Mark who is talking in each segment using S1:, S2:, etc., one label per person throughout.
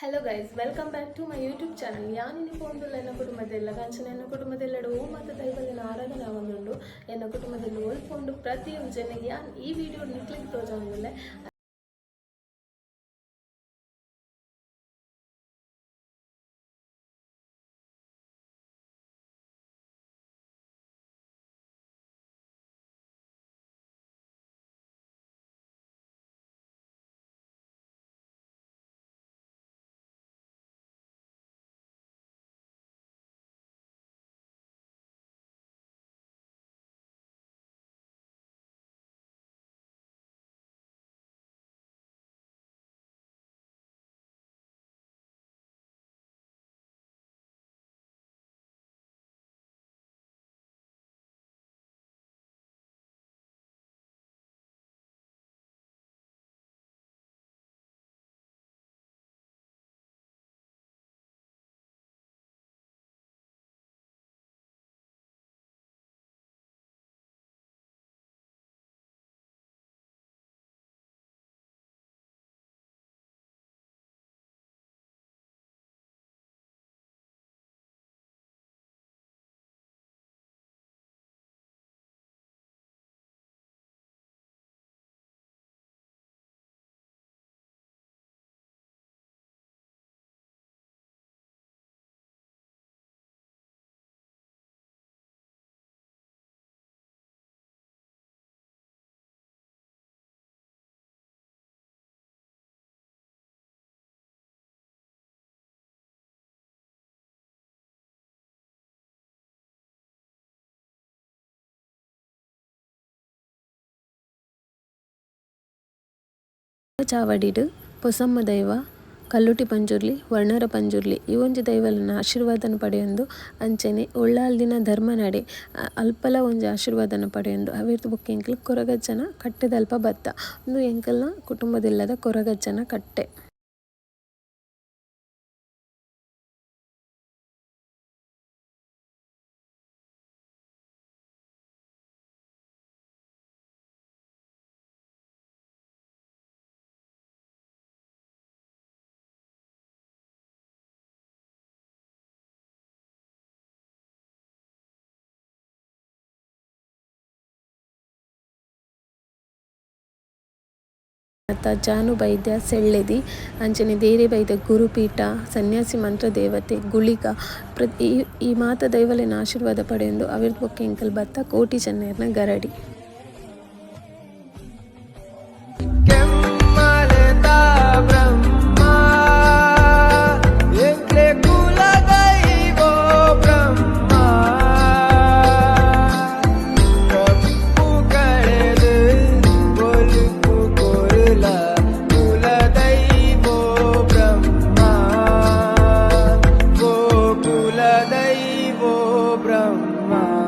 S1: Hello guys welcome back to my YouTube channel ಯಾನಿನಿ ಪೋಂದುಲ್ಲ ಎನ್ನ ಕುಟುಂಬದೆಲ್ಲ ಕಂಚನ ಎನ್ನ ಕುಟುಂಬದೆಲ್ಲಡು ಮತ್ತು ದೈವಲಿನ ಆರಾಧನೆ ಆವೊಂದುಂಡು ಎನ್ನ ಕುಟುಂಬದಲ್ಲಿ ಒಲ್ಪೊಂಡು ಪ್ರತಿಯೊಂದು ಯಾನ್ ಈ ವಿಡಿಯೋ ನಿಕ್ಲಿಗೆ ತೋಜೊಂದಿಲ್ಲ ಚಾವಡಿಡ್, ಪೊಸಮ್ಮ ದೈವ, ಕಲ್ಲುಟಿ ಪಂಜುರ್ಲಿ, ವರ್ಣರ ಪಂಜುರ್ಲಿ ಈ ಒಂಜಿ ದೈವಲನ ಆಶೀರ್ವಾದನ ಪಡೆಯೊಂದು ಅಂಚನೆ ಉಳ್ಳಾಲ್ದಿನ ಧರ್ಮ ನಡೆ ಅಲ್ಪಲ ಒಂಜಿ ಆಶೀರ್ವಾದನ ಪಡೆಯೊಂದು. ಅವೆರ್ದು ಬೊಕ ಎಂಕಲ್ ಕೊರಗಜ್ಜನ ಕಟ್ಟೆದಲ್ಪ ಬತ್ತ ಉಂದು ಎಂಕಲ್ನ ಕುಟುಂಬದಿಲ್ಲದ ಕೊರಗಜ್ಜನ ಕಟ್ಟೆ. ಅತ್ತ ಜಾನು ಬೈದ್ಯ ಸೆಳ್ಳೆದಿ ಅಂಚನೆ ದೇರೆ ಬೈದ್ಯ ಗುರುಪೀಠ, ಸನ್ಯಾಸಿ ಮಂತ್ರ ದೇವತೆ ಗುಳಿಗ, ಪ್ರತಿ ಈ ಮಾತ ದೈವಲೆನ ಆಶೀರ್ವಾದ ಪಡೆಯೊಂದು ಅವಿರ್ದ ಬತ್ತ ಕೋಟಿ ಚೆನ್ನೈರ್ನ ಗರಡಿ.
S2: Brahma.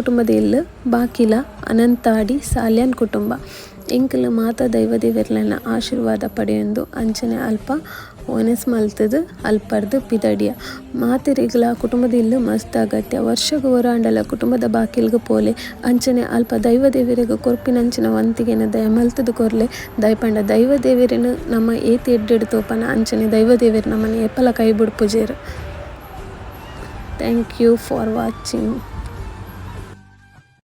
S1: ಕುಟುಂಬದ ಬಾಕಿಲ ಅನಂತಾಡಿ ಸಾಲ್ಯಾನ್ ಕುಟುಂಬ. ಇಂಕಲ ಮಾತ ದೈವ ದೇವೆರ್ಲನ ಆಶೀರ್ವಾದ ಪಡೆಯೊಂದು ಅಂಚನೆ ಅಲ್ಪ ಒನೆಸ್ ಮಲ್ತದು ಅಲ್ಪರ್ದು ಪಿದಡಿಯ. ಮಾತೆರೆಗ್ಲ ಕುಟುಂಬದ ಮಸ್ತ್ ಅಗತ್ಯ. ವರ್ಷಗ ಒರಾಂಡಲ ಕುಟುಂಬದ ಬಾಕಿಲ್ಗ ಪೋಲೆ ಅಂಚನೆ ಅಲ್ಪ ದೈವ ಕೊರ್ಪಿನ ಕೊರ್ಪಿನಂಚಿನ ವಂತಿಗೆನ ದಯ ಮಲ್ತದು ಕೊರ್ಲೆ ದಯಪಂಡ ದೈವ ದೇವರಿನ ನಮ್ಮ ಏತಿ ಎಡ್ಡೆಡ್ ತೋಪನ ಅಂಚನೆ ದೈವ ದೇವರು ನಮ್ಮನೆ ಎಪ್ಪಲ ಕೈ ಬಿಡ್ಪುಜೇರು ಥ್ಯಾಂಕ್ ಯು ಫಾರ್ ವಾಚಿಂಗ್.